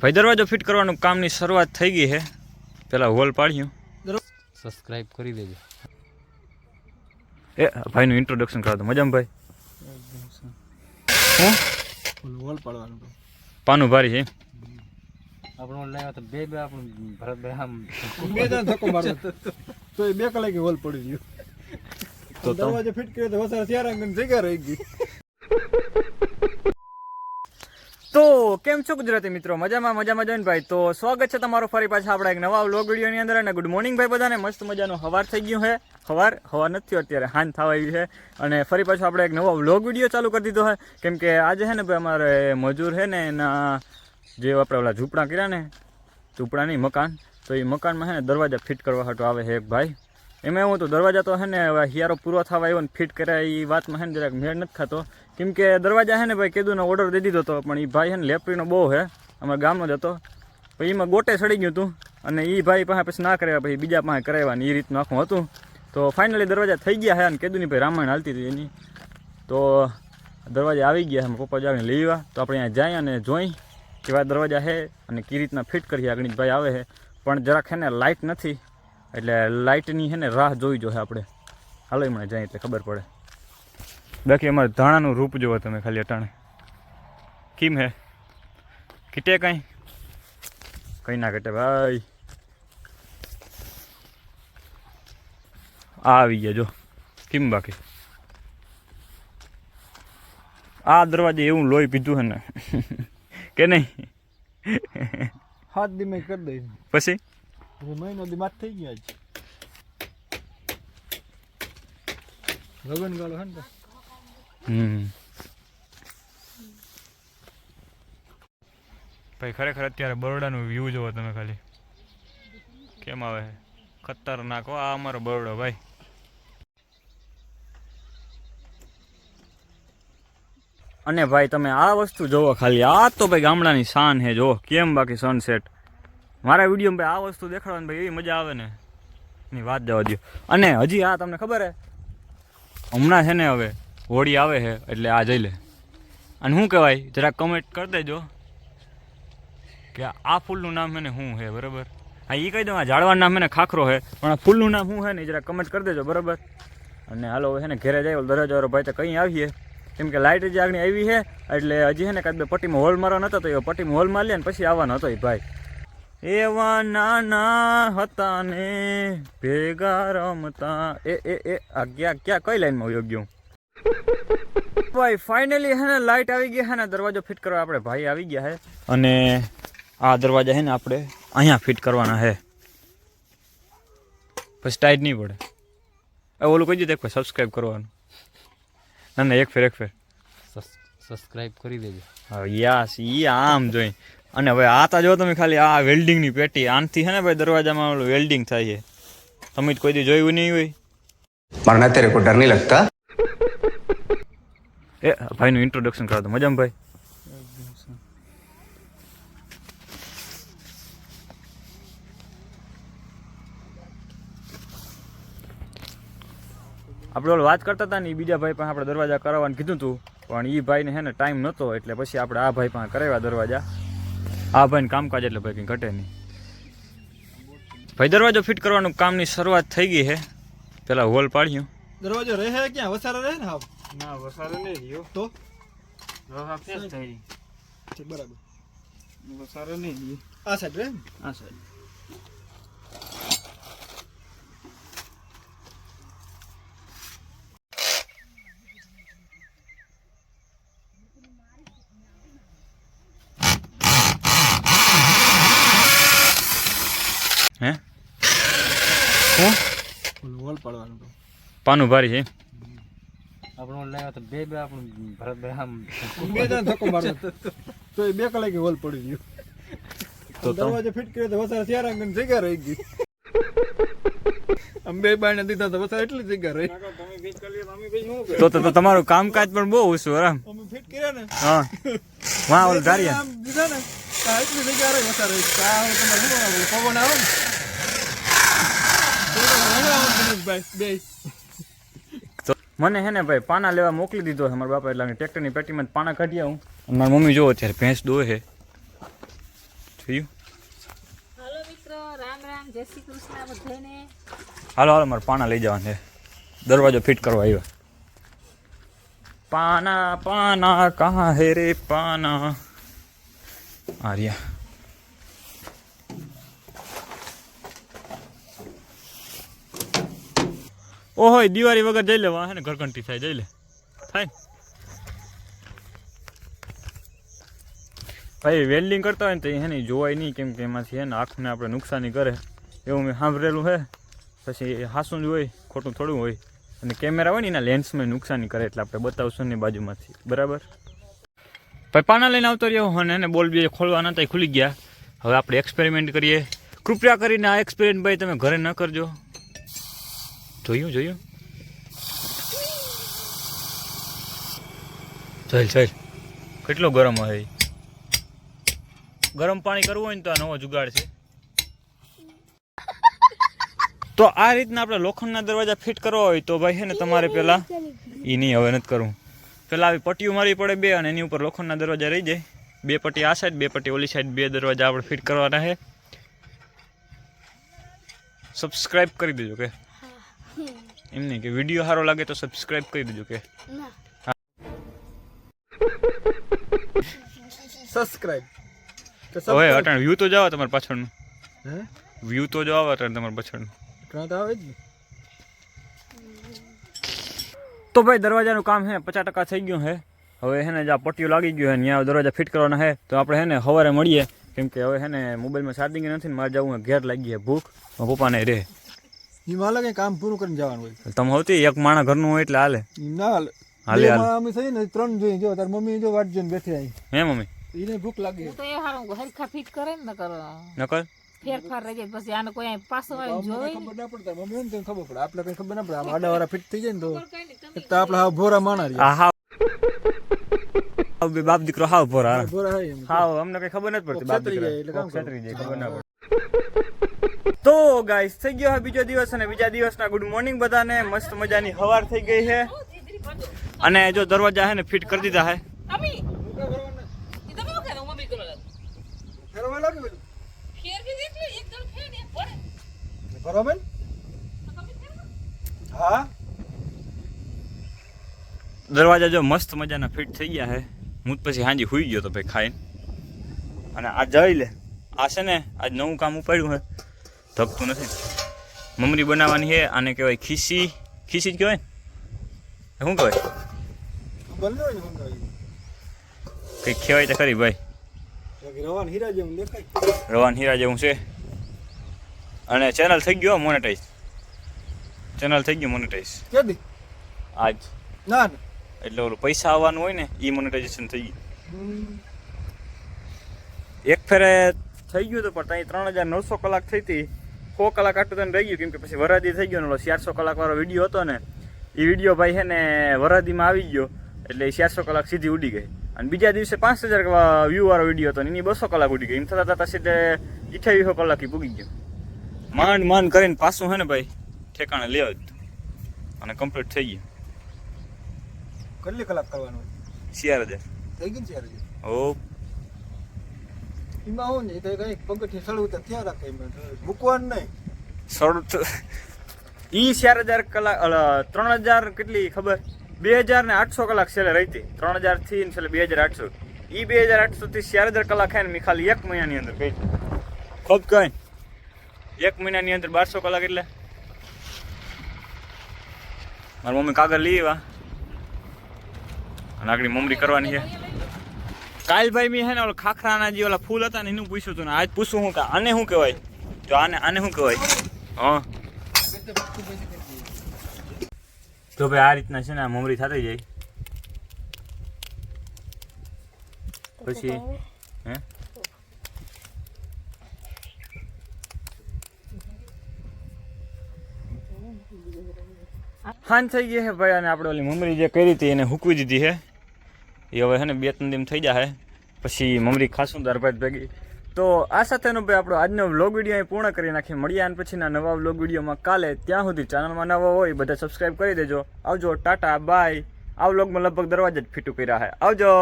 ભાઈ દરવાજો ફિટ કરવાનું કામની શરૂઆત થઈ ગઈ છે. પેલા હોલ પાડ્યું. સબસ્ક્રાઈબ કરી દેજો. એ ભાઈનું ઇન્ટ્રોડક્શન કરાવતો મજામ મજામાં ભાઈ? હું? વોલ પાડવાનું પાનું ભારી છે આપણો લાવ્યો તો બે બે આપણું ભરતભાઈ આમ બે જણ ધક્કો મારતો તો એ બે કલાકે હોલ પડી ગયું. તો દરવાજો ફિટ કર્યો તો વસાર ત્યારે જગ્યા રહી ગઈ. તો કેમ છો ગુજરાતી મિત્રો? મજામાં મજામાં જોઈને ભાઈ. તો સ્વાગત છે તમારું ફરી પાછા આપણા એક નવા વ્લોગ વિડીયોની અંદર અને ગુડ મોર્નિંગ ભાઈ બધાને. મસ્ત મજાનું હવાર થઈ ગયું છે. હવાર? હવાર નથી અત્યારે. હાન થવા આવી છે. અને ફરી પાછો આપણે એક નવો વ્લોગ વીડિયો ચાલુ કરી દીધો છે. કેમ કે આજે છે ને ભાઈ અમારે મજૂર છે ને એના જે આપણે ઓલા ઝૂંપડા કર્યા ને ઝૂંપડા નહીં મકાન, તો એ મકાનમાં છે ને દરવાજા ફિટ કરવા હાટો આવે છે એક ભાઈ. એમાં એવું હતું, દરવાજા તો છે ને હિયારો પૂરો થવા આવ્યો ને ફિટ કર્યા એ વાતમાં છે ને જરાક મેળ નથી ખાતો. કેમ કે દરવાજા છે ને ભાઈ કીધું ને ઓર્ડર દઈ દીધો હતો પણ એ ભાઈ છે ને લેપરીનો બહુ છે અમારા ગામનો જ હતો. પછી એમાં ગોટે સડી ગયું હતું અને એ ભાઈ પાસે પછી ના કરાવ્યા પછી બીજા પાસે કરાવ્યા ને એ રીતનું આખું હતું. તો ફાઇનલી દરવાજા થઈ ગયા છે અને કીધું નહીં ભાઈ રામાયણ હાલતી હતી એની. તો દરવાજા આવી ગયા છે પપ્પા જાવીને લઈ આવ્યા. તો આપણે અહીંયા જાય અને જોઈ કેવા દરવાજા છે અને કઈ રીતના ફિટ કરીએ ભાઈ આવે છે પણ જરાક છે ને લાઇટ નથી. એટલે લાઇટની છે ને રાહ જોઈ જોઈએ આપણે. હાલો મને જાય એટલે ખબર પડે. બાકી અમારે ધાણાનું રૂપ જોવો તમે ખાલી અટાણે. કેમ હે? કીટે કાંઈ? કંઈ ના કટે ભાઈ. આ આવી ગયા જો. કેમ બાકી? આ દરવાજે એવું લોહી પીધું હે ને. કે નહીં? હાથ ધીમે કરી દઈ પછી? મહિનો માથ થઈ ગયા છે લગન ગાળો હે ને. હમ ભાઈ, ખરેખર અત્યારે બરોડાનું વ્યૂ જોવો તમે ખાલી. કેમ આવે? ખતરનાક આ અમારો બરોડો, ભાઈ. અને ભાઈ, તમે આ વસ્તુ જોવો ખાલી. આ તો ભાઈ ગામડાની શાન હે, જો. કેમ બાકી સનસેટ મારા વિડીયોમાં ભાઈ આ વસ્તુ દેખાડવાની ભાઈ એવી મજા આવે ને. ની વાત જવા દો અને હજી આ તમને ખબર હે? હમણાં છે ને હવે હોળી આવે છે એટલે આ જઈ લે. અને શું કહેવાય, જરાક કમેન્ટ કરી દેજો કે આ ફૂલનું નામ છે ને શું છે બરાબર? હા એ કહી દઉં, આ ઝાડવાનું નામ છે ને ખાખરો છે પણ આ ફૂલનું નામ શું છે ને જરા કમેન્ટ કરી દેજો, બરાબર? અને હાલો છે ને ઘરે જાય દરવાજાવાળો ભાઈ તો કંઈ આવીએ. કેમ કે લાઇટ જે આગળ આવી છે એટલે હજી છે ને કાંઈ પટ્ટીમાં હોલ મારવાનો હતો, તો એ પટ્ટીમાં હોલ મારી લે ને પછી આવવાનો હતો એ ભાઈ. એવા નાના હતા ને ભેગા રમતા. એ એ એ આ ક્યાં ક્યાં કઈ લાઈનમાં યોગ્ય ભાઈ ફાઇનલી હે ને લાઇટ આવી ગઈ હે ને દરવાજો ફિટ કરવા આપણે ભાઈ આવી ગયા હે. અને આ દરવાજા હે ને આપણે અહીંયા ફિટ કરવાના હે. પછી ટાઈટ નહીં પડે. એ ઓલું કહી દીધું એક સબસ્ક્રાઈબ કરવાનું. ના ના એક ફેર એક ફેર. સબસ્ક્રાઇબ કરી દેજો. યાસ ઈ આમ જોઈ. અને ભાઈ આ તા જો તમે ખાલી આ વેલ્ડિંગની પેટી આનથી છે ને ભાઈ દરવાજામાં ઓલું વેલ્ડિંગ થાય છે. તમે જ કોઈ દી જોયું નહીં હોય. મારા અત્યારે કો ડર નહીં લગતા. એ ભાઈનું ઇન્ટ્રોડક્શન કરાવ મજામ ભાઈ? આપણે ઓલ વાત કરતા હતા ને એ બીજા ભાઈ પણ આપણે દરવાજા કરાવવાનું કીધું હતું પણ એ ભાઈને હે ને ટાઈમ નહોતો એટલે પછી આપણે આ ભાઈ પણ કરાવ્યા દરવાજા. આ ભાઈ કામકાજ એટલે ભાઈ કંઈ ઘટે નહીં. ભાઈ દરવાજો ફિટ કરવાનું કામની શરૂઆત થઈ ગઈ છે. પેલા હોલ પાડ્યું. દરવાજો રહે ક્યાં? વસારા રહે ને હાવ? ના વસારે નહીં રહ્યો. તો? બરાબર. વસારે નહીં રહ્યો. આ સાઈડ રહે ને? આ સાઈડ હે શું ઓલું વોલ પાડવાનું તો પાનું ભારી છે. આપણો લાવ્યો તો બે બે આપણું ભરતભાઈ આમ બે જણ ધક્કો મારતો. તો એ બે કલાકે વોલ પડી ગયું. તો દરવાજો ફિટ કર્યો તો વસાર ચાર જગ્યા રહી ગઈ. આમ બે બાયણે દીધા તો વસાર એટલી જગ્યા રહી. તો તો તો તમારું કામકાજ પણ બહુ ઓછું આરામ અમે ફિટ કર્યા ને. હા. વાહ ઓલું ધારિયા દીધા ને તો એટલી જગ્યા રહી વસાર. રહી? પવન આવે ને. હંગાવો દિનેશભાઈ બે. તો મને હે ને ભાઈ પાના લેવા મોકલી દીધો છે મારા બાપા એટલે ટ્રેક્ટરની પેટીમાં જ પાના કાઢી આવું. અને મારી મમ્મી જોવો અત્યારે ભેંસ દોહે છે. જોયું હાલો મિત્રો રામ રામ જય શ્રી કૃષ્ણ બધાને હાલો હાલો મારે પાના લઈ જવાના છે. દરવાજો ફિટ કરવા આવ્યા. પાના પાના કહા હે રે પાના? આર્યા ઓહો દિવાળી વગર જઈ લેવા, હે ને, ઘરઘંટી થાય, જઈ લે. થાય ભાઈ, વેલ્ડિંગ કરતા હોય ને તો હે ને જોવાય નહીં કેમ કે એમાંથી હે ને, આંખને આપણે નુકસાની કરે. એવું મેં સાંભળેલું હે. પછી હાસું જ હોય, ખોટું થોડું હોય. અને કેમેરા હોય ને, એના લેન્સમાં નુકસાની કરે એટલે આપણે બતાવશું ને બાજુમાંથી. બરાબર? ભાઈ, પાના લઈને આવતો રહ્યો અને એને બોલ બી ખોલવાના હતા ખુલી ગયા. હવે આપણે એક્સપેરિમેન્ટ કરીએ. કૃપયા કરીને આ એક્સપેરિમેન્ટ ભાઈ તમે ઘરે ન કરજો. જોયું જોયું? ચાલ ચાલ. કેટલો ગરમ હોય? ગરમ પાણી કરવું હોય ને તો આ નવો જુગાડ છે. તો આ રીતના આપણે લોખંડના દરવાજા ફિટ કરવા હોય તો ભાઈ છે ને તમારે પહેલાં એ નહીં, હવે નથી કરવું. પહેલાં આવી પટ્ટીઓ મારવી પડે બે અને એની ઉપર લોખંડના દરવાજા રહી જાય. બે પટ્ટી આ સાઈડ બે પટ્ટી ઓલી સાઈડ બે દરવાજા આપણે ફિટ કરવાના છે. સબસ્ક્રાઈબ કરી દેજો કે. એમ નહીં કે વીડિયો સારો લાગે તો સબસ્ક્રાઇબ કરી દેજો કે. સબસ્ક્રાઇબ ઓય અટણ વ્યૂ તો જાવ તમારે પાછળનું. હે? વ્યૂ તો જાવ અટણ તમારે પાછળનું. ઘણા તો આવે જ ને. તો ભાઈ દરવાજાનું કામ હે પચાસ ટકા થઈ ગયું હે. હવે હે ને આ પટ્ટીઓ લાગી ગયું હે ત્યાં દરવાજા ફિટ કરવાના હે. તો આપણે હે ને સવારે મળીએ. કેમ કે હવે હે ને મોબાઈલમાં ચાર્જિંગ નથી ને મારે જવું ઘેર લાગી છે ભૂખ. મારા પપ્પાને રહે ઈ કઈ કામ પૂરું કરીને જવાનું હોય. તમે હોતી એક માણા ઘરનું હોય એટલે હાલે. ના હાલે. હાલે, હાલે. અમે થઈ ને ત્રણ જોઈએ જો તાર મમ્મી જો વાટ જોઈને બેઠી આવી હે મમ્મી? એને ભૂખ લાગી. તો એ હારું હરખા ફિટ કરે ને નકર નકર? ફેરફાર રહી જાય પછી આને કોઈ પાછો આવીને જોવે ખબર ના. પડતા મમ્મી ને ખબર પડે? આપણે કઈ ખબર ના પડે આમ આડા વાળા ફિટ થઈ જાય ને તો. એક તો આપણે હાવ ભોરા માણા રહ્યા. હા બાપ દીકરો હાવ ભોરા હાવ. અમને કઈ ખબર નથી પડતી બાપ દીકરો. એટલે કામ છેતરી જાય ખબર ના પડે. તો ગાઈસ થઈ ગયો હે બીજો દિવસ અને બીજા દિવસના ગુડ મોર્નિંગ બધાને. મસ્ત મજાની હવાર થઈ ગઈ છે. અને જો દરવાજા હે ને ફિટ કરી દીધા હા. દરવાજા જો મસ્ત મજાના ફિટ થઈ ગયા હે હું પછી હાંજી હુઈ ગયો તો ભાઈ ખાઈને. અને આ જઈ લે. આ છે ને આજ નવું કામ ઉપાડ્યું હે ધકતું નથી. મમરી બનાવવાની છે આને કહેવાય ખીસી. ખીસી જ કહેવાય ને? શું કહેવાય? કાંઈ. કંઈક કહેવાય તો ખરી ભાઈ. રવાન હીરા જેવું દેખાય રવાન હીરા જેવું છે. અને ચેનલ થઈ ગયો મોનેટાઈઝ ચેનલ થઈ ગયું મોનેટાઈઝ કેદી? આજ. ના ના. એટલે ઓલું પૈસા આવવાનું હોય ને એ મોનેટાઇઝેશન થઈ ગયું. એક ફેરે થઈ ગયું હતું પણ ત્યાં ત્રણ હજાર નવસો કલાક થઈ હતી. સો કલાક આટલું તને રહી ગયું કેમ કે પછી વરાદી થઈ ગયો ને ઓલો ચારસો કલાક વાળો વીડિયો હતો ને એ વીડિયો ભાઈ છે ને વરાદીમાં આવી ગયો એટલે એ ચારસો કલાક સીધી ઉડી ગઈ. અને બીજા દિવસે પાંચ હજાર વ્યૂ વાળો વીડિયો હતો ને એની બસો કલાક ઉડી ગઈ. એમ થતાં થતાં સીધે અઠ્યાવીસો કલાક પૂગી ગયો. માંડ માંડ કરીને પાછું હે ને ભાઈ ઠેકાણે લેવા જ અને કમ્પ્લીટ થઈ ગયું. કેટલી કલાક કરવાનું? ચાર હજાર થઈ ગયું ચાર હજી. ઓ એમાં હું ને તો કઈ પગથિયે ચડવું તો ત્યાં રાખે એમાં. મૂકવાનું નહીં. સોળ ઈ ચાર હજાર કલાક ત્રણ હજાર કેટલી ખબર? બે હજાર ને આઠસો કલાક છેલ્લે રહીતી. ત્રણ હજારથી ને છેલ્લે બે હજાર આઠસો. ઈ બે હજાર આઠસો થી ચાર હજાર કલાક ખાય ને મેં ખાલી એક મહિનાની અંદર કહી ખબ કઈ? એક મહિનાની અંદર બારસો કલાક એટલે. મારી મમ્મી કાગળ લઈ આવ્યા. અને આગળ મમરી કરવાની છે. કાલ ભાઈ મેં હે ને ઓલા ખાખરાના જે ઓલા ફૂલ હતા ને એનું પૂછ્યું હતું ને. આજ પૂછું હું કે આને શું કહેવાય? તો આને આને શું કહેવાય? હા. તો ભાઈ આ રીતના છે ને મમરી થતી જાય. પછી? હે? હાન થઈ ગઈ છે ભાઈ, અને આપણે ઓલી મમરી જે કરી હતી એને હૂકવી દીધી છે એ હવે છે ને બે ત્રણ દિન થઈ જાય પછી મમરી ખાસું દારભાઈ ભેગી. તો આ સાથેનો ભાઈ આપણો આજનો વ્લોગ વીડિયો અહીં પૂર્ણ કરી નાખીએ. મળીએ અને પછીના નવા વ્લોગ વિડીયોમાં કાલે ત્યાં સુધી ચેનલમાં નવા હોય બધા સબસ્ક્રાઈબ કરી દેજો. આવજો, ટાટા બાય આ વ્લોગમાં લગભગ દરવાજા જ ફીટું કર્યા છે આવજો.